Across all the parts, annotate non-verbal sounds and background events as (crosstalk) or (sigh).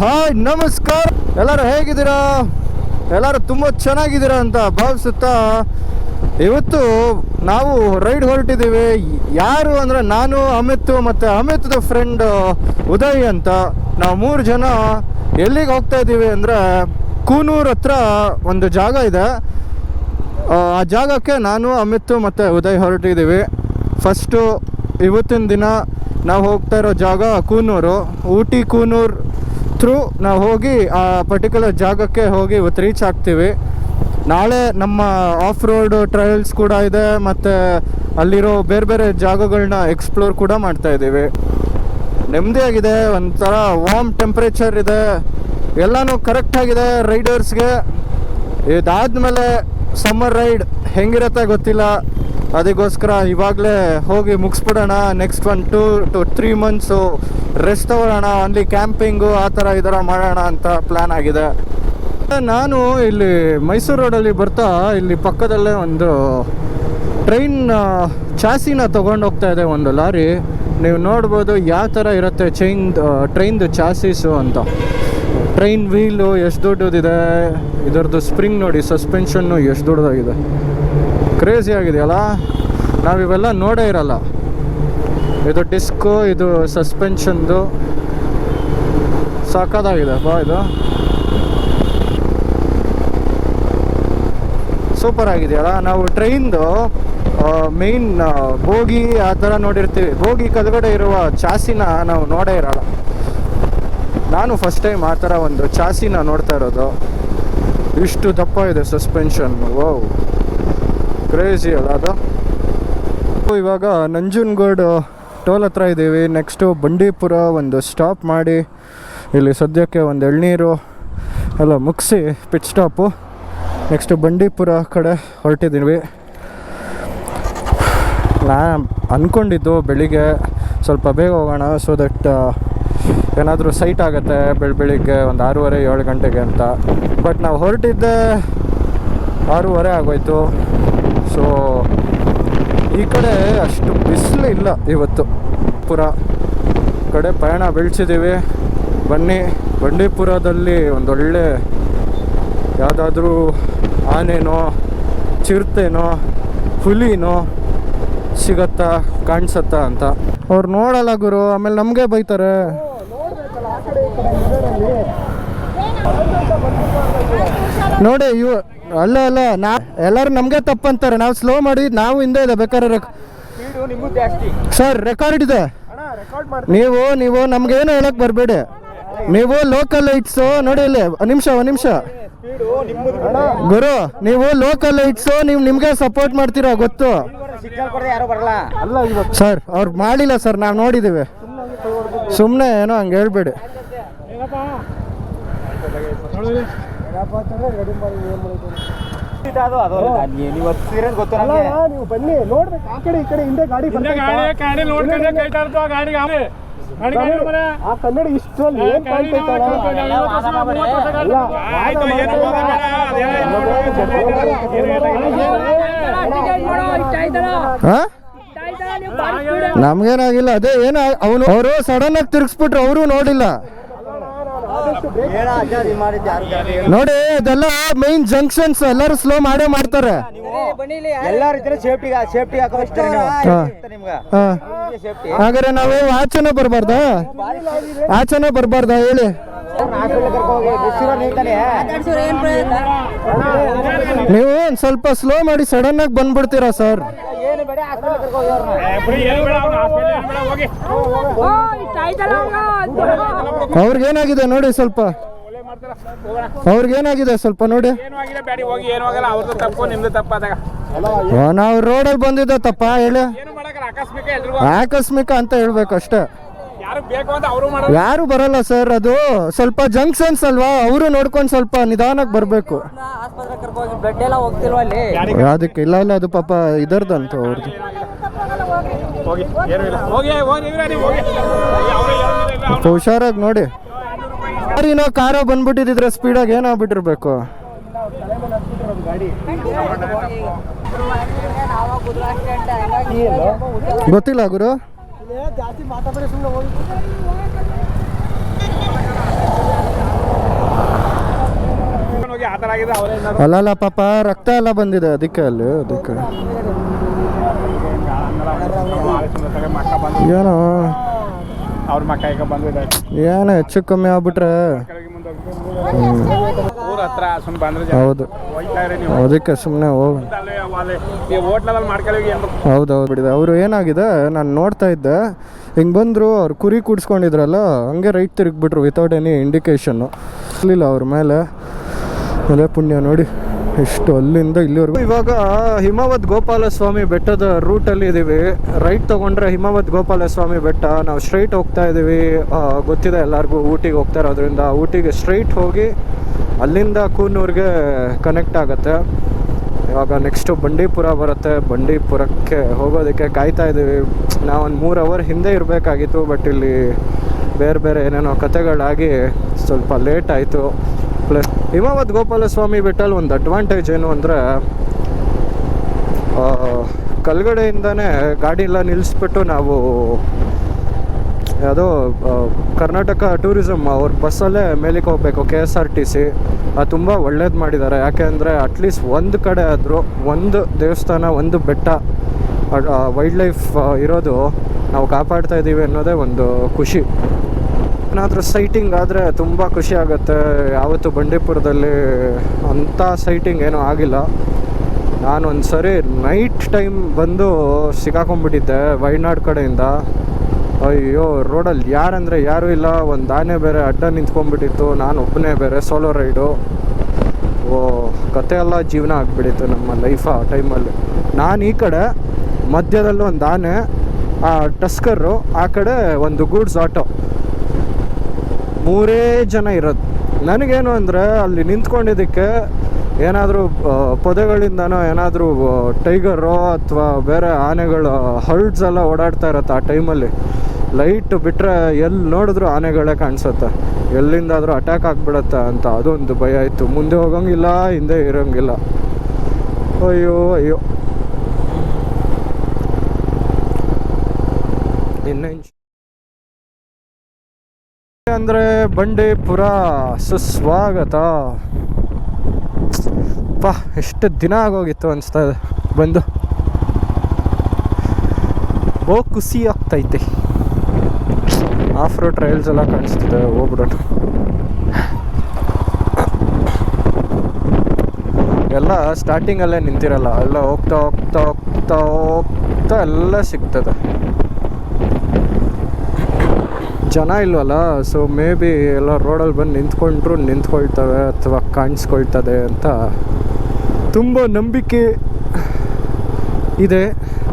Hi, ನಮಸ್ಕಾರ. ಎಲ್ಲರೂ ಹೇಗಿದ್ದೀರಾ? ಎಲ್ಲರೂ ತುಂಬ ಚೆನ್ನಾಗಿದ್ದೀರಾ ಅಂತ ಭಾವಿಸುತ್ತಾ, ಇವತ್ತು ನಾವು ರೈಡ್ ಹೊರಟಿದ್ದೀವಿ. ಯಾರು ಅಂದರೆ ನಾನು, ಅಮಿತ್ ಮತ್ತು ಅಮಿತ್ದ ಫ್ರೆಂಡ್ ಉದಯ್ ಅಂತ. ನಾವು ಮೂರು ಜನ ಎಲ್ಲಿಗೆ ಹೋಗ್ತಾ ಇದ್ದೀವಿ ಅಂದರೆ ಕೂನೂರ್ ಹತ್ರ ಒಂದು ಜಾಗ ಇದೆ. ಆ ಜಾಗಕ್ಕೆ ನಾನು, ಅಮಿತ್ ಮತ್ತು ಉದಯ್ ಹೊರಟಿದ್ದೀವಿ. ಫಸ್ಟು ಇವತ್ತಿನ ದಿನ ನಾವು ಹೋಗ್ತಾ ಇರೋ ಜಾಗ ಕೂನೂರು. ಊಟಿ ಕೂನೂರು ಥ್ರೂ ನಾವು ಹೋಗಿ ಆ ಪರ್ಟಿಕ್ಯುಲರ್ ಜಾಗಕ್ಕೆ ಹೋಗಿ ಇವತ್ತು ರೀಚ್ ಆಗ್ತೀವಿ. ನಾಳೆ ನಮ್ಮ ಆಫ್ ರೋಡ್ ಟ್ರಯಲ್ಸ್ ಕೂಡ ಇದೆ, ಮತ್ತು ಅಲ್ಲಿರೋ ಬೇರೆ ಬೇರೆ ಜಾಗಗಳನ್ನ ಎಕ್ಸ್ಪ್ಲೋರ್ ಕೂಡ ಮಾಡ್ತಾ ಇದ್ದೀವಿ. ನೆಮ್ಮದಿಯಾಗಿದೆ, ಒಂಥರ ವಾಮ್ ಟೆಂಪ್ರೇಚರ್ ಇದೆ. ಎಲ್ಲನೂ ಕರೆಕ್ಟಾಗಿದೆ ರೈಡರ್ಸ್ಗೆ ಇದಾದ್ಮೇಲೆ ಸಮ್ಮರ್ ರೈಡ್ ಹೆಂಗಿರತ್ತೆ ಗೊತ್ತಿಲ್ಲ. ಅದಕ್ಕೋಸ್ಕರ ಇವಾಗಲೇ ಹೋಗಿ ಮುಗಿಸ್ಬಿಡೋಣ next one two to three months rest ತಗೊಳ್ಳೋಣ ಅಲ್ಲಿ ಕ್ಯಾಂಪಿಂಗು ಆ ಥರ ಈ ಥರ ಮಾಡೋಣ ಅಂತ ಪ್ಲ್ಯಾನ್ ಆಗಿದೆ. ನಾನು ಇಲ್ಲಿ ಮೈಸೂರು ರೋಡಲ್ಲಿ ಬರ್ತಾ ಇಲ್ಲಿ ಪಕ್ಕದಲ್ಲೇ ಒಂದು ಟ್ರೈನ್ ಚಾಸಿನ ಹೋಗ್ತಾ ಇದೆ ಒಂದು ಲಾರಿ. ನೀವು ನೋಡ್ಬೋದು ಯಾವ ಥರ ಇರುತ್ತೆ ಚೈನ್ ಟ್ರೈನ್ದು ಚಾಸಿಸು ಅಂತ. ಟ್ರೈನ್ ವೀಲು ಎಷ್ಟು ದೊಡ್ಡದಿದೆ, ಇದರದ್ದು ಸ್ಪ್ರಿಂಗ್ ನೋಡಿ ಸಸ್ಪೆನ್ಷನ್ನು ಎಷ್ಟು ದೊಡ್ಡದಾಗಿದೆ. ಕ್ರೇಜಿ ಆಗಿದೆಯಲ್ಲ? ನಾವು ಇವೆಲ್ಲ ನೋಡೇ ಇರಲ್ಲ. ಇದು ಡಿಸ್ಕು ಇದು ಸಸ್ಪೆನ್ಷನ್ದು ಸಾಕಾಗಿದೆ ಬಾ ಇದು. ಸೂಪರ್ ಆಗಿದೆಯಲ್ಲ? ನಾವು ಟ್ರೈನ್ದು ಮೇನ್ ಬೋಗಿ ಆ ಥರ ನೋಡಿರ್ತೀವಿ. ಬೋಗಿ ಕೆಳಗಡೆ ಇರುವ ಚಾಸಿನ ನಾವು ನೋಡೇ ಇರಲ್ಲ. ನಾನು ಫಸ್ಟ್ ಟೈಮ್ ಆ ಥರ ಒಂದು ಚಾಸಿನ ನೋಡ್ತಾ ಇರೋದು. ಇಷ್ಟು ದಪ್ಪ ಇದೆ ಸಸ್ಪೆನ್ಷನ್ ಓ ಕ್ರೇಜಿ ಅಲ್ಲ ಅದು. ಇವಾಗ ನಂಜನಗೂಡು ಟೋಲ್ ಹತ್ರ ಇದ್ದೀವಿ. ನೆಕ್ಸ್ಟು ಬಂಡೀಪುರ ಒಂದು ಸ್ಟಾಪ್ ಮಾಡಿ. ಇಲ್ಲಿ ಸದ್ಯಕ್ಕೆ ಒಂದು ಎಳ್ನೀರು ಎಲ್ಲ ಮುಗಿಸಿ ಪಿಚ್ ಸ್ಟಾಪು ನೆಕ್ಸ್ಟು ಬಂಡೀಪುರ ಕಡೆ ಹೊರಟಿದ್ದೀವಿ. ನಾ ಅಂದ್ಕೊಂಡಿದ್ದು ಬೆಳಿಗ್ಗೆ ಸ್ವಲ್ಪ ಬೇಗ ಹೋಗೋಣ ಸೊ ದಟ್ ಏನಾದರೂ ಸೈಟ್ ಆಗುತ್ತೆ ಬೆಳ, ಬೆಳಿಗ್ಗೆ ಒಂದು ಆರೂವರೆ, ಏಳು ಗಂಟೆಗೆ ಅಂತ. ಬಟ್ ನಾವು ಹೊರಟಿದ್ದೆ ಆರೂವರೆ ಆಗೋಯ್ತು. ಈ ಕಡೆ ಅಷ್ಟು ಬಿಸಿಲು ಇಲ್ಲ ಇವತ್ತು. ಪುರ ಕಡೆ ಪಯಣ ಬೆಳೆಸಿದ್ದೀವಿ. ಬನ್ನಿ, ಬಂಡೀಪುರದಲ್ಲಿ ಒಂದೊಳ್ಳೆ ಯಾವುದಾದ್ರೂ ಆನೆನೋ, ಚಿರತೆನೋ, ಹುಲಿನೋ ಸಿಗತ್ತಾ, ಕಾಣಿಸತ್ತಾ ಅಂತ. ಅವ್ರು ನೋಡಲ್ಲ ಗುರು, ಆಮೇಲೆ ನಮಗೆ ಬೈತಾರೆ. ನೋಡಿ ಇವ, ಅಲ್ಲ ಅಲ್ಲ, ನಾ ಎಲ್ಲರೂ ನಮಗೆ ತಪ್ಪಂತಾರೆ. ನಾವು ಸ್ಲೋ ಮಾಡಿ ನಾವು ಹಿಂದೆ ಇದೆ. ಬೇಕಾದ್ರೆ ಸರ್ ರೆಕಾರ್ಡ್ ಇದೆ. ನೀವು ನೀವು ನಮ್ಗೇನು ಹೇಳಕ್ ಬರಬೇಡಿ. ನೀವು ಲೋಕಲ್ ಲೈಟ್ಸು ನೋಡಿ ಇಲ್ಲಿ ಒಂದು ನಿಮಿಷ ಒಂದು ನಿಮಿಷ. ಗುರು ನೀವು ಲೋಕಲ್ ಲೈಟ್ಸು ನೀವು ನಿಮಗೆ ಸಪೋರ್ಟ್ ಮಾಡ್ತೀರಾ ಗೊತ್ತು? ಸರ್ ಅವ್ರು ಮಾಡಿಲ್ಲ ಸರ್ ನಾವು ನೋಡಿದ್ದೀವಿ ಸುಮ್ಮನೆ ಏನೋ ಹಂಗೆ ಹೇಳ್ಬೇಡಿ. ಅದು ಅದು ನೀವು ಹತ್ತಿರ ಗೊತ್ತು ನಮಗೆ? ನೀವು ಬನ್ನಿ ನೋಡ್ಬೇಕು ಆ ಕಡೆ ಈ ಕಡೆ ಹಿಂದೆ ಗಾಡಿ ಹಿಂದೆ ಗಾಡಿ ಗಾಡಿ ನೋಡ್ಕೊಂಡೆ ಕೈ ತಾಳ್ತು ಆ ಗಾಡಿಗೆ ಅವನೇ ಗಾಡಿ ಗಾಡಿ ಮನೆ. ಆ ಕನ್ನಡ ಇಷ್ಟರಲ್ಲಿ ಏನ್ ಗಾಡಿ ನಮ್ಗೇನಾಗಿಲ್ಲ. ಅದೇ ಏನು ಅವನು ಅವರು ಸಡನ್ ಆಗಿ ತಿರ್ಗಿಸ್ಬಿಟ್ರು ಅವರು ನೋಡಿಲ್ಲ ಹೇಳ ಅಜ್ಜ ಇದು ಮಾಡಿದ್ದು ಯಾರು ಜಾಸ್ತಿ ನೋಡಿ ಅದೆಲ್ಲ ಮೈನ್ ಜಂಕ್ಷನ್ಸ್ ಎಲ್ಲರೂ ಸ್ಲೋ ಮಾಡೇ ಮಾಡ್ತಾರೆ. ಸೇಫ್ಟಿ ಸೇಫ್ಟಿ ಹಾಗಾದ್ರೆ ನಾವು ಆಚೆನೆ ಬರಬಾರ್ದಾ? ಆಚೆನೆ ಬರಬಾರ್ದ ಹೇಳಿ? ನೀವು ಸ್ವಲ್ಪ ಸ್ಲೋ ಮಾಡಿ ಸಡನ್ ಆಗಿ ಬಂದ್ಬಿಡ್ತೀರಾ ಸರ್ ಅವ್ರಿಗೇನಾಗಿದೆ ನೋಡಿ ಸ್ವಲ್ಪ. ಅವ್ರಿಗೇನಾಗಿದೆ ಸ್ವಲ್ಪ ನೋಡಿ. ಏನು ಆಗಿಲ್ಲ ಬ್ಯಾಡಿ ಹೋಗಿ ಏನು ಆಗಲ್ಲ ಅವ್ರದ್ದು ತಪ್ಪು ನಿಮ್ದು ತಪ್ಪು ಅದಾಗ ಓ, ನಾವು ರೋಡಲ್ಲಿ ಬಂದಿದ್ದ ತಪ್ಪ ಹೇಳಿ? ಆಕಸ್ಮಿಕ ಅಂತ ಹೇಳ್ಬೇಕು ಅಷ್ಟೇ ಯಾರು ಬರಲ್ಲ ಸರ್ ಅದು ಸ್ವಲ್ಪ ಜಂಕ್ಷನ್ಸ್ ಅಲ್ವಾ? ಅವರು ನೋಡ್ಕೊಂಡು ಸ್ವಲ್ಪ ನಿಧಾನಕ್ಕೆ ಬರಬೇಕು. ಆಸ್ಪತ್ರೆ ಕರ್ಕೋಗಿ ಬ್ಲಡ್ ಎಲ್ಲ ಹೋಗ್ತಿಲ್ವಾ ಅಲ್ಲಿ? ಅದಕ್ಕೆ ಇಲ್ಲ ಇಲ್ಲ ಅದು ಪಾಪ ಇದರ್ದಂತ ಅವ್ರದ್ದು. ಹುಷಾರಾಗಿ ನೋಡಿ. ಯಾರಿನೋ ಕಾರ ಬಂದ್ಬಿಟ್ಟಿದ್ರೆ ಸ್ಪೀಡಾಗಿ ಏನಾಗ್ಬಿಟ್ಟಿರ್ಬೇಕು? ಗೊತ್ತಿಲ್ಲ ಗುರು. ಜಾಸ್ತಿ ಮಾತಾಡಬೇಡಿ ಸುಮ್ಮನೆ ಹೋಗಿ. ಅಲ್ಲಲ್ಲ ಪಾಪ ರಕ್ತ ಎಲ್ಲ ಬಂದಿದೆ ಅದಕ್ಕೆ ಅಲ್ಲಿ ಅದಕ್ಕೆ. ಏನು? ಅವ್ರ ಮಕ್ಕ ಬಂದಿದೆ. ಏನೋ ಹೆಚ್ಚು ಕಮ್ಮಿ ಆಗ್ಬಿಟ್ರೆ. ಹತ್ರ ಸುಮ್ಮನೆ ಬಂದ್ರೆ ಜನ ಹೌದು. ಹೋಯ್ತಾ ಇರಿ ನೀವು. ಅದಕ್ಕೆ ಸುಮ್ಮನೆ ಹೋಗ ಅಲ್ಲಿ ಅಲ್ಲಿ ಈ ಹೋಟ್ಲಲ್ಲಿ ಮಾಡ್ಕೊಳ್ಳಿ ಏನು ಹೌದು ಹೌದು ಬಿಡಿದೆ ಅವರು ಏನಾಗಿದೆ ನಾನು ನೋಡ್ತಾ ಇದ್ದೆ. ಹಿಂಗೆ ಬಂದರು ಅವ್ರು ಕುರಿ ಕೂಡಿಸ್ಕೊಂಡಿದ್ರಲ್ಲ ಹಂಗೆ ರೈಟ್ ತಿರುಗಿಬಿಟ್ರು ವಿತೌಟ್ ಎನಿ ಇಂಡಿಕೇಶನ್ನು ಇರಲಿಲ್ಲ ಅವ್ರ ಮೇಲೆ. ಅದೇ ಪುಣ್ಯ ನೋಡಿ ಎಷ್ಟು ಅಲ್ಲಿಂದ ಇಲ್ಲಿವರೆಗೂ. ಇವಾಗ ಹಿಮವದ್ ಗೋಪಾಲಸ್ವಾಮಿ ಬೆಟ್ಟದ ರೂಟಲ್ಲಿ ಇದ್ದೀವಿ ರೈಟ್ ತೊಗೊಂಡ್ರೆ ಹಿಮವದ್ ಗೋಪಾಲಸ್ವಾಮಿ ಬೆಟ್ಟ. ನಾವು ಸ್ಟ್ರೈಟ್ ಹೋಗ್ತಾ ಇದ್ದೀವಿ ಗೊತ್ತಿದೆ ಎಲ್ಲರಿಗೂ ಊಟಿಗೆ ಹೋಗ್ತಾ ಇರೋದ್ರಿಂದ. ಊಟಿಗೆ ಸ್ಟ್ರೈಟ್ ಹೋಗಿ ಅಲ್ಲಿಂದ ಕೂನೂರಿಗೆ ಕನೆಕ್ಟ್ ಆಗುತ್ತೆ. ಇವಾಗ ನೆಕ್ಸ್ಟು ಬಂಡೀಪುರ ಬರುತ್ತೆ. ಬಂಡೀಪುರಕ್ಕೆ ಹೋಗೋದಕ್ಕೆ ಕಾಯ್ತಾ ಇದ್ದೀವಿ. ನಾವೊಂದು ಮೂರು ಅವರ್ ಹಿಂದೆ ಇರಬೇಕಾಗಿತ್ತು ಬಟ್ ಇಲ್ಲಿ ಬೇರೆ ಬೇರೆ ಏನೇನೋ ಕತೆಗಳಾಗಿ ಸ್ವಲ್ಪ ಲೇಟ್ ಆಯಿತು. ಪ್ಲಸ್ ಹಿಮಾವತ್ ಗೋಪಾಲಸ್ವಾಮಿ ಬೆಟ್ಟಲ್ಲಿ ಒಂದು ಅಡ್ವಾಂಟೇಜ್ ಏನು ಅಂದರೆ ಕಲ್ಗಡೆಯಿಂದನೇ ಗಾಡಿ ಎಲ್ಲ ನಿಲ್ಲಿಸ್ಬಿಟ್ಟು ನಾವು ಯಾವುದೋ ಕರ್ನಾಟಕ ಟೂರಿಸಮ್ ಅವ್ರ ಬಸ್ಸಲ್ಲೇ ಮೇಲಿಗೆ ಹೋಗಬೇಕು K S R T C ಅದು ತುಂಬ ಒಳ್ಳೇದು ಮಾಡಿದ್ದಾರೆ ಯಾಕೆ ಅಂದರೆ ಅಟ್ಲೀಸ್ಟ್ ಒಂದು ಕಡೆ ಆದರೂ, ಒಂದು ದೇವಸ್ಥಾನ, ಒಂದು ಬೆಟ್ಟ ವೈಲ್ಡ್ ಲೈಫ್ ಇರೋದು ನಾವು ಕಾಪಾಡ್ತಾ ಇದ್ದೀವಿ ಅನ್ನೋದೇ ಒಂದು ಖುಷಿ. ಏನಾದರೂ ಸೈಟಿಂಗ್ ಆದರೆ ತುಂಬ ಖುಷಿ ಆಗುತ್ತೆ. ಯಾವತ್ತು ಬಂಡೀಪುರದಲ್ಲಿ ಅಂಥ ಸೈಟಿಂಗ್ ಏನೂ ಆಗಿಲ್ಲ. ನಾನು ಒಂದು ಸರಿ ನೈಟ್ ಟೈಮ್ ಬಂದು ಸಿಕ್ಕಾಕೊಂಡ್ಬಿಟ್ಟಿದ್ದೆ, ವೈನಾಡ್ ಕಡೆಯಿಂದ. ಅಯ್ಯೋ, ರೋಡಲ್ಲಿ ಯಾರಂದರೆ ಯಾರೂ ಇಲ್ಲ. ಒಂದು ಆನೆ ಬೇರೆ ಅಡ್ಡ ನಿಂತ್ಕೊಂಡ್ಬಿಟ್ಟಿತ್ತು. ನಾನು ಒಬ್ಬನೇ ಬೇರೆ ಸೋಲೋ ರೈಡು ಓ, ಕತೆ ಎಲ್ಲ ಜೀವನ ಆಗಿಬಿಟ್ಟಿತ್ತು ನಮ್ಮ ಲೈಫ್ ಆ ಟೈಮಲ್ಲಿ ನಾನು ಈ ಕಡೆ ಮಧ್ಯದಲ್ಲಿ ಒಂದು ಆನೆ, ಆ ಟಸ್ಕರು ಆ ಕಡೆ ಒಂದು ಗೂಡ್ಸ್ ಆಟೋ. ಮೂರೇ ಜನ ಇರೋದು. ನನಗೇನು ಅಂದರೆ ಅಲ್ಲಿ ನಿಂತ್ಕೊಂಡಿದ್ದಕ್ಕೆ ಏನಾದರೂ ಪೊದೆಗಳಿಂದನೋ ಏನಾದರೂ ಟೈಗರು ಅಥವಾ ಬೇರೆ ಆನೆಗಳು, ಹರ್ಡ್ಸ್ ಎಲ್ಲ ಓಡಾಡ್ತಾ ಇರತ್ತೆ ಆ ಟೈಮಲ್ಲಿ. ಲೈಟ್ ಬಿಟ್ಟರೆ ಎಲ್ಲಿ ನೋಡಿದ್ರು ಆನೆಗಳೇ ಕಾಣಿಸುತ್ತೆ. ಎಲ್ಲಿಂದಾದರೂ ಅಟ್ಯಾಕ್ ಆಗಿಬಿಡತ್ತೆ ಅಂತ ಅದೊಂದು ಭಯ ಇತ್ತು. ಮುಂದೆ ಹೋಗೋಂಗಿಲ್ಲ, ಹಿಂದೆ ಇರೋಂಗಿಲ್ಲ. ಅಯ್ಯೋ ಅಯ್ಯೋ. ಇನ್ನೇನು ಅಂದರೆ ಬಂಡೀಪುರ, ಸುಸ್ವಾಗತ. ಪಾ ಎಷ್ಟು ದಿನ ಆಗೋಗಿತ್ತು ಅನಿಸ್ತಾ ಇದೆ. ಬಂದು. ಬೋ ಖುಷಿ ಆಗ್ತೈತೆ. ಆಫ್ ರೋಡ್ ಟ್ರೈಲ್ಸ್ ಎಲ್ಲ ಕಾಣಿಸ್ತಿದೆ, ಹೋಗ್ಬಿಡೋಣ. ಎಲ್ಲ ಸ್ಟಾರ್ಟಿಂಗಲ್ಲೇ ನಿಂತಿರಲ್ಲ, ಎಲ್ಲ ಹೋಗ್ತಾ ಹೋಗ್ತಾ ಹೋಗ್ತಾ ಹೋಗ್ತಾ ಎಲ್ಲ ಸಿಗ್ತದೆ. ಜನ ಇಲ್ವಲ್ಲ ಸೊ ಮೇ ಬಿ ಎಲ್ಲ ರೋಡಲ್ಲಿ ಬಂದು ನಿಂತ್ಕೊಂಡ್ರು ನಿಂತ್ಕೊಳ್ತವೆ ಅಥವಾ ಕಾಣಿಸ್ಕೊಳ್ತದೆ ಅಂತ ತುಂಬ ನಂಬಿಕೆ ಇದೆ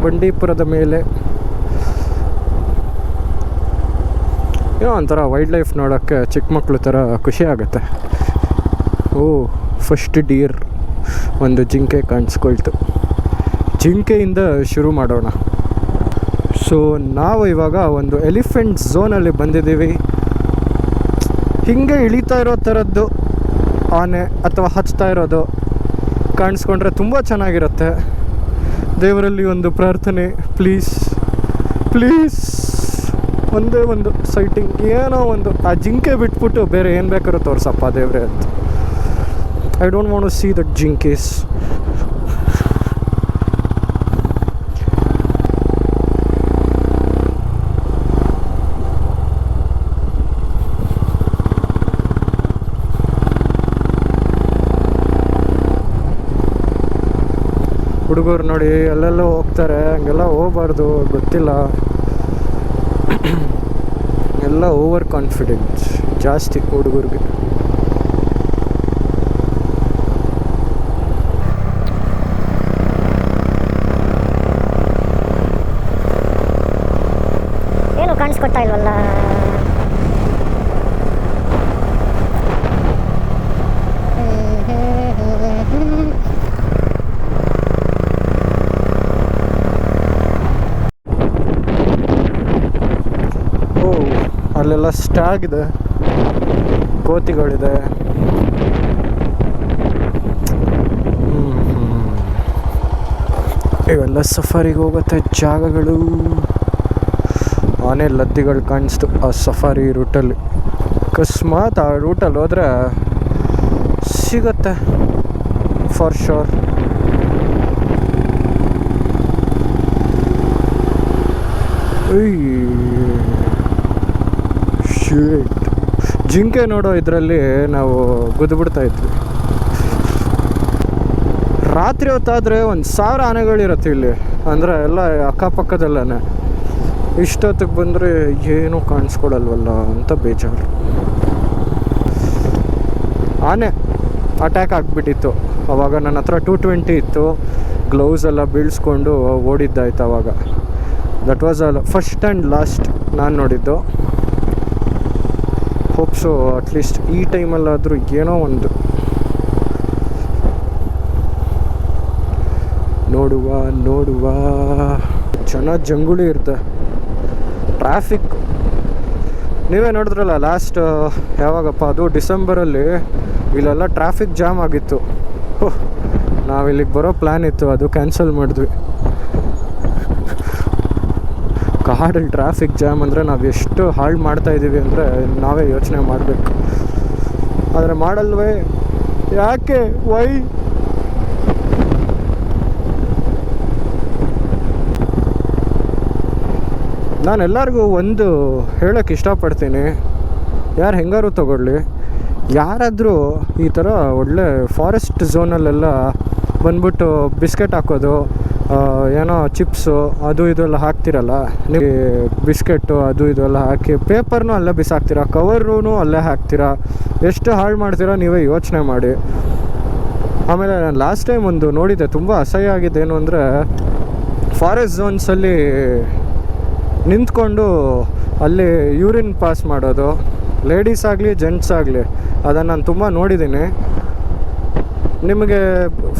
ಬಂಡೀಪುರದ ಮೇಲೆ. ಏನೋ ಒಂಥರ ವೈಲ್ಡ್ ಲೈಫ್ ನೋಡೋಕ್ಕೆ ಚಿಕ್ಕ ಮಕ್ಕಳು ಥರ ಖುಷಿ ಆಗುತ್ತೆ. ಓ ಫಸ್ಟ್ ಡಿಯರ್ ಒಂದು ಜಿಂಕೆ ಕಾಣಿಸ್ಕೊಳ್ತು. ಜಿಂಕೆಯಿಂದ ಶುರು ಮಾಡೋಣ. ಸೊ ನಾವು ಇವಾಗ ಒಂದು ಎಲಿಫೆಂಟ್ ಝೋನಲ್ಲಿ ಬಂದಿದ್ದೀವಿ. ಹಿಂಗೆ ಇಳಿತಾ ಇರೋ ಥರದ್ದು ಆನೆ ಅಥವಾ ಹಚ್ತಾ ಇರೋದು ಕಾಣಿಸ್ಕೊಂಡ್ರೆ ತುಂಬ ಚೆನ್ನಾಗಿರುತ್ತೆ. ದೇವರಲ್ಲಿ ಒಂದು ಪ್ರಾರ್ಥನೆ ಪ್ಲೀಸ್ ಪ್ಲೀಸ್ ಒಂದೇ ಒಂದು ಸೈಟಿಂಗ್ ಏನೋ ಒಂದು, ಆ ಜಿಂಕೆ ಬಿಟ್ಬಿಟ್ಟು ಬೇರೆ ಏನು ಬೇಕಾದ್ರೂ ತೋರಿಸಪ್ಪ ದೇವ್ರೆ ಅಂತ. I don't want to see that ಜಿಂಕೀಸ್. ನೋಡಿ ಅಲ್ಲೆಲ್ಲ ಹೋಗ್ತಾರೆ. ಹಂಗೆಲ್ಲ ಹೋಗ್ಬಾರ್ದು ಗೊತ್ತಿಲ್ಲ. (clears throat) ಎಲ್ಲ ಓವರ್ ಕಾನ್ಫಿಡೆನ್ಸ್ ಜಾಸ್ತಿ ಹುಡುಗರಿಗೆ ಏನು ಕಾಣಿಸ್ಕೊಡ್ತಾ ಇಲ್ವಲ್ಲ ಓ ಇದೆ ಕೋತಿಗಳಿದೆ. ಇವೆಲ್ಲ ಸಫಾರಿಗೆ ಹೋಗುತ್ತೆ ಜಾಗಗಳು. ಆನೆ ಲದ್ದಿಗಳು ಕಾಣಿಸ್ತು ಆ ಸಫಾರಿ ರೂಟಲ್ಲಿ. ಅಕಸ್ಮಾತ್ ಆ ರೂಟಲ್ಲಿ ಹೋದ್ರೆ ಸಿಗತ್ತೆ. ಫಾರ್ ಶೋರ್ ಶೀಟ್ ಜಿಂಕೆ ನೋಡೋ ಇದರಲ್ಲಿ ನಾವು ಗುದ್ದುಬಿಡ್ತಾ ಇದ್ವಿ. ರಾತ್ರಿ ಹೊತ್ತಾದರೆ ಒಂದು ಸಾವಿರ ಆನೆಗಳಿರುತ್ತೆ ಇಲ್ಲಿ. ಅಂದರೆ ಎಲ್ಲ ಅಕ್ಕಪಕ್ಕದಲ್ಲೇ ಇಷ್ಟೊತ್ತಿಗೆ ಬಂದರೆ ಏನೂ ಕಾಣಿಸ್ಕೊಡಲ್ವಲ್ಲ ಅಂತ ಬೇಜಾರು. ಆನೆ ಅಟ್ಯಾಕ್ ಆಗಿಬಿಟ್ಟಿತ್ತು. ಅವಾಗ ನನ್ನ ಹತ್ರ ಟೂ ಟ್ವೆಂಟಿ ಇತ್ತು. ಗ್ಲೌಸ್ ಎಲ್ಲ ಬೀಳ್ಸ್ಕೊಂಡು ಓಡಿದ್ದಾಯ್ತು ಅವಾಗ. That was a first and last ನಾನು ನೋಡಿದ್ದು. ಹೋಪ್ಸು ಅಟ್ಲೀಸ್ಟ್ ಈ ಟೈಮಲ್ಲಾದರೂ ಏನೋ ಒಂದು. ನೋಡುವ ನೋಡುವ. ಜನ ಜಂಗುಳಿ ಇರುತ್ತೆ ಟ್ರಾಫಿಕ್ ನೀವೇ ನೋಡಿದ್ರಲ್ಲ ಲಾಸ್ಟ್ ಯಾವಾಗಪ್ಪ, ಅದು ಡಿಸೆಂಬರಲ್ಲಿ ಇಲ್ಲೆಲ್ಲ ಟ್ರಾಫಿಕ್ ಜಾಮ್ ಆಗಿತ್ತು. ನಾವಿಲ್ಲಿಗೆ ಬರೋ ಪ್ಲ್ಯಾನ್ ಇತ್ತು, ಅದು ಕ್ಯಾನ್ಸಲ್ ಮಾಡಿದ್ವಿ. ಕಾಡಲ್ಲಿ ಟ್ರಾಫಿಕ್ ಜಾಮ್ ಅಂದರೆ ನಾವು ಎಷ್ಟು ಹಾಳು ಮಾಡ್ತಾ ಇದ್ದೀವಿ ಅಂದರೆ ನಾವೇ ಯೋಚನೆ ಮಾಡಬೇಕು. ಆದರೆ ಮಾಡಲ್ವೇ? ಯಾಕೆ? ವೈ ನಾನು ಎಲ್ಲರಿಗೂ ಒಂದು ಹೇಳೋಕ್ಕೆ ಇಷ್ಟಪಡ್ತೀನಿ. ಯಾರು ಹೆಂಗಾರು ತಗೊಳ್ಳಿ. ಯಾರಾದರೂ ಈ ಥರ ಒಳ್ಳೆ ಫಾರೆಸ್ಟ್ ಝೋನಲ್ಲೆಲ್ಲ ಬಂದ್ಬಿಟ್ಟು ಬಿಸ್ಕೆಟ್ ಹಾಕೋದು ಏನೋ ಚಿಪ್ಸು ಅದು ಇದೆಲ್ಲ ಹಾಕ್ತಿರಲ್ಲ ನೀವು ಬಿಸ್ಕೆಟ್ಟು ಅದು ಇದೆಲ್ಲ ಹಾಕಿ, ಪೇಪರ್ನು ಅಲ್ಲೇ ಬಿಸಾಕ್ತೀರಾ, ಕವರ್ನು ಅಲ್ಲೇ ಹಾಕ್ತೀರಾ, ಎಷ್ಟು ಹಾಳು ಮಾಡ್ತೀರಾ ನೀವೇ ಯೋಚನೆ ಮಾಡಿ. ಆಮೇಲೆ ನಾನು ಲಾಸ್ಟ್ ಟೈಮ್ ಒಂದು ನೋಡಿದ್ದೆ ತುಂಬ ಅಸಹ್ಯ ಆಗಿದ್ದೇನು ಅಂದರೆ ಫಾರೆಸ್ಟ್ ಝೋನ್ಸಲ್ಲಿ ನಿಂತ್ಕೊಂಡು ಅಲ್ಲಿ ಯೂರಿನ್ ಪಾಸ್ ಮಾಡೋದು ಲೇಡೀಸ್ ಆಗಲಿ ಜೆಂಟ್ಸ್ ಆಗಲಿ, ಅದನ್ನು ನಾನು ತುಂಬ ನೋಡಿದ್ದೀನಿ. ನಿಮಗೆ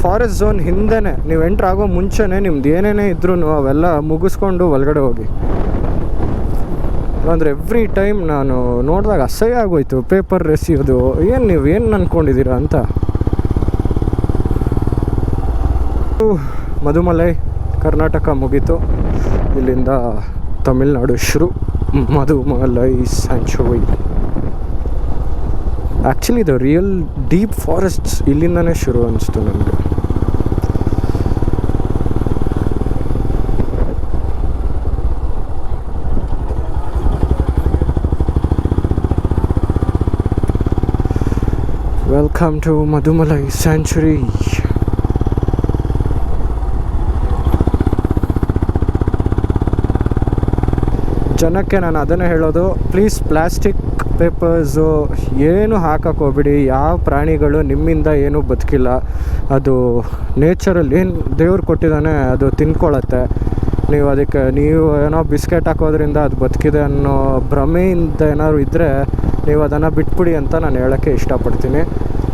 ಫಾರೆಸ್ಟ್ ಝೋನ್ ಹಿಂದೆನೇ, ನೀವು ಎಂಟ್ರ್ ಆಗೋ ಮುಂಚೆನೇ ನಿಮ್ದು ಏನೇನೇ ಇದ್ರೂ ಅವೆಲ್ಲ ಮುಗಿಸ್ಕೊಂಡು ಒಳಗಡೆ ಹೋಗಿ. ಅಂದರೆ ಎವ್ರಿ ಟೈಮ್ ನಾನು ನೋಡಿದಾಗ ಅಸಹ್ಯ ಆಗೋಯ್ತು ಪೇಪರ್ ರೆಸಿಯೋದು ಏನು ನೀವು ಏನು ಅಂದ್ಕೊಂಡಿದ್ದೀರಾ ಅಂತ. ಮಧುಮಲೈ, ಕರ್ನಾಟಕ ಮುಗೀತು. ಇಲ್ಲಿಂದ ತಮಿಳ್ನಾಡು ಶುರು. ಮಧುಮಲೈ ಸ್ಯಾಂಚುರಿ ಆ್ಯಕ್ಚುಲಿ ಇದು ರಿಯಲ್ ಡೀಪ್ ಫಾರೆಸ್ಟ್ಸ್ ಇಲ್ಲಿಂದನೇ ಶುರು ಅನಿಸ್ತು ನನಗೆ ವೆಲ್ಕಮ್ ಟು ಮಧುಮಲೈ ಸ್ಯಾಂಚುರಿ ಜನಕ್ಕೆ ನಾನು ಅದನ್ನೇ ಹೇಳೋದು ಪ್ಲೀಸ್ ಪ್ಲಾಸ್ಟಿಕ್ ಪೇಪರ್ಸು ಏನು ಹಾಕಕ್ಕೆ ಹೋಗ್ಬಿಡಿ ಯಾವ ಪ್ರಾಣಿಗಳು ನಿಮ್ಮಿಂದ ಏನೂ ಬದುಕಿಲ್ಲ. ಅದು ನೇಚರಲ್ಲಿ ಏನು ದೇವ್ರು ಕೊಟ್ಟಿದ್ದಾನೆ ಅದು ತಿನ್ಕೊಳ್ಳುತ್ತೆ ನೀವು ಅದಕ್ಕೆ ನೀವು ಏನೋ ಬಿಸ್ಕೆಟ್ ಹಾಕೋದ್ರಿಂದ ಅದು ಬದುಕಿದೆ ಅನ್ನೋ ಭ್ರಮೆಯಿಂದ ಏನಾದ್ರು ಇದ್ದರೆ ನೀವು ಅದನ್ನು ಬಿಟ್ಬಿಡಿ ಅಂತ ನಾನು ಹೇಳೋಕ್ಕೆ ಇಷ್ಟಪಡ್ತೀನಿ.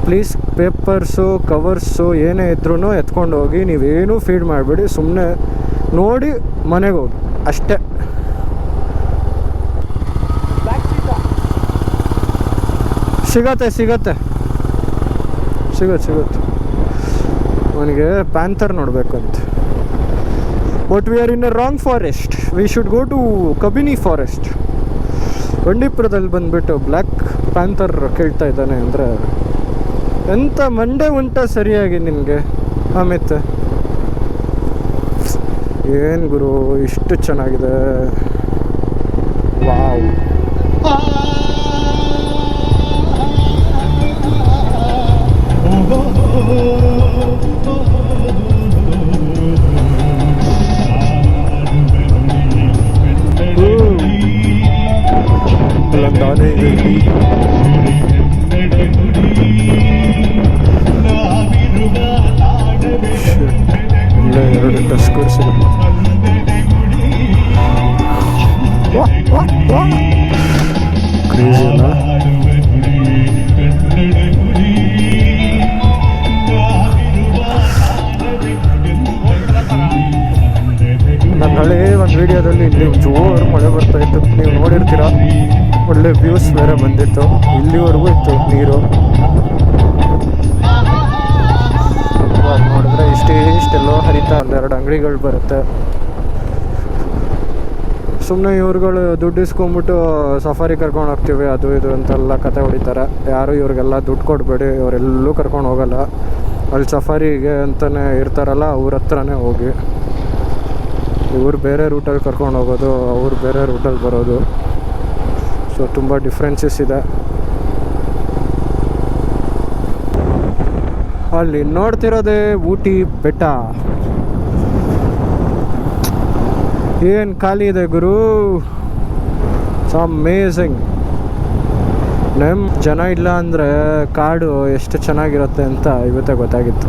ಪ್ಲೀಸ್ ಪೇಪರ್ಸು, ಕವರ್ಸು ಏನೇ ಇದ್ರೂ ಎತ್ಕೊಂಡು ಹೋಗಿ ನೀವೇನೂ ಫೀಡ್ ಮಾಡಿಬಿಡಿ. ಸುಮ್ಮನೆ ನೋಡಿ ಮನೆಗೆ ಹೋಗಿ. ಅಷ್ಟೇ. ಸಿಗತ್ತೆ ಸಿಗತ್ತೆ. ಸಿಗತ್ತೆ ಸಿಗತ್ತೆ. ಅವನಿಗೆ ಪ್ಯಾಂಥರ್ ನೋಡಬೇಕಂತ. But we are in a wrong forest we should go to Kabini forest ಬಂಡೀಪುರದಲ್ಲಿ ಬಂದುಬಿಟ್ಟು ಬ್ಲ್ಯಾಕ್ ಪ್ಯಾಂಥರ್ ಕೇಳ್ತಾ ಇದ್ದಾನೆ ಅಂದರೆ ಎಂಥ ಮಂಡೆ ಉಂಟ ಸರಿಯಾಗಿ ನಿನಗೆ? ಅಮಿತ್. ಏನು ಗುರು, ಇಷ್ಟು ಚೆನ್ನಾಗಿದೆ. ವಾವ್. ಲಂಡಾನೆಯಲ್ಲಿ ಇಲ್ಲೇ ಎರಡು ಟಸ್ಕರ್ಸ್ ಕ್ರೇಜಿ ಅಲ್ಲ ನನ್ನ ಹಳೆ ಒಂದು ವಿಡಿಯೋದಲ್ಲಿ ಇಲ್ಲಿ ಜೋರು ಮಳೆ ಬರ್ತಾ ಇತ್ತು. ನೀವು ನೋಡಿರ್ತೀರಾ? ಒಳ್ಳೆ ವ್ಯೂಸ್ ಬೇರೆ ಬಂದಿತ್ತು. ಇಲ್ಲಿವರೆಗೂ ಇತ್ತು ನೀರು. ನೋಡಿದ್ರೆ ಇಷ್ಟೇ, ಇಷ್ಟೆಲ್ಲೋ ಹರಿತಾ ಒಂದೆರಡು ಅಂಗಡಿಗಳು ಬರುತ್ತೆ. ಸುಮ್ಮನೆ ಇವ್ರುಗಳು ದುಡ್ಡು ಇಸ್ಕೊಂಬಿಟ್ಟು ಸಫಾರಿ ಕರ್ಕೊಂಡು ಹೋಗ್ತೀವಿ, ಅದು ಇದು ಅಂತೆಲ್ಲ ಕತೆ ಹೊಡಿತಾರೆ. ಯಾರು ಇವ್ರಿಗೆಲ್ಲ ದುಡ್ಡು ಕೊಡಬೇಡಿ, ಇವರೆಲ್ಲೂ ಕರ್ಕೊಂಡು ಹೋಗಲ್ಲ. ಅಲ್ಲಿ ಸಫಾರಿಗೆ ಅಂತಲೇ ಇರ್ತಾರಲ್ಲ, ಅವ್ರ ಹತ್ರನೇ ಹೋಗಿ. ಇವ್ರು ಬೇರೆ ರೂಟಲ್ಲಿ ಕರ್ಕೊಂಡು ಹೋಗೋದು, ಅವ್ರು ಬೇರೆ ರೂಟಲ್ಲಿ ಬರೋದು. ಸೊ ತುಂಬ ಡಿಫ್ರೆನ್ಸಸ್ ಇದೆ. ಅಲ್ಲಿ ನೋಡ್ತಿರೋದೇ ಊಟಿ ಬೆಟ್ಟ. ಏನು ಖಾಲಿ ಇದೆ ಗುರು? ಅಮೇಝಿಂಗ್ ನಮ್ಮ ಜನ ಇಲ್ಲ ಅಂದರೆ ಕಾಡು ಎಷ್ಟು ಚೆನ್ನಾಗಿರುತ್ತೆ ಅಂತ ಇವತ್ತೇ ಗೊತ್ತಾಗಿತ್ತು.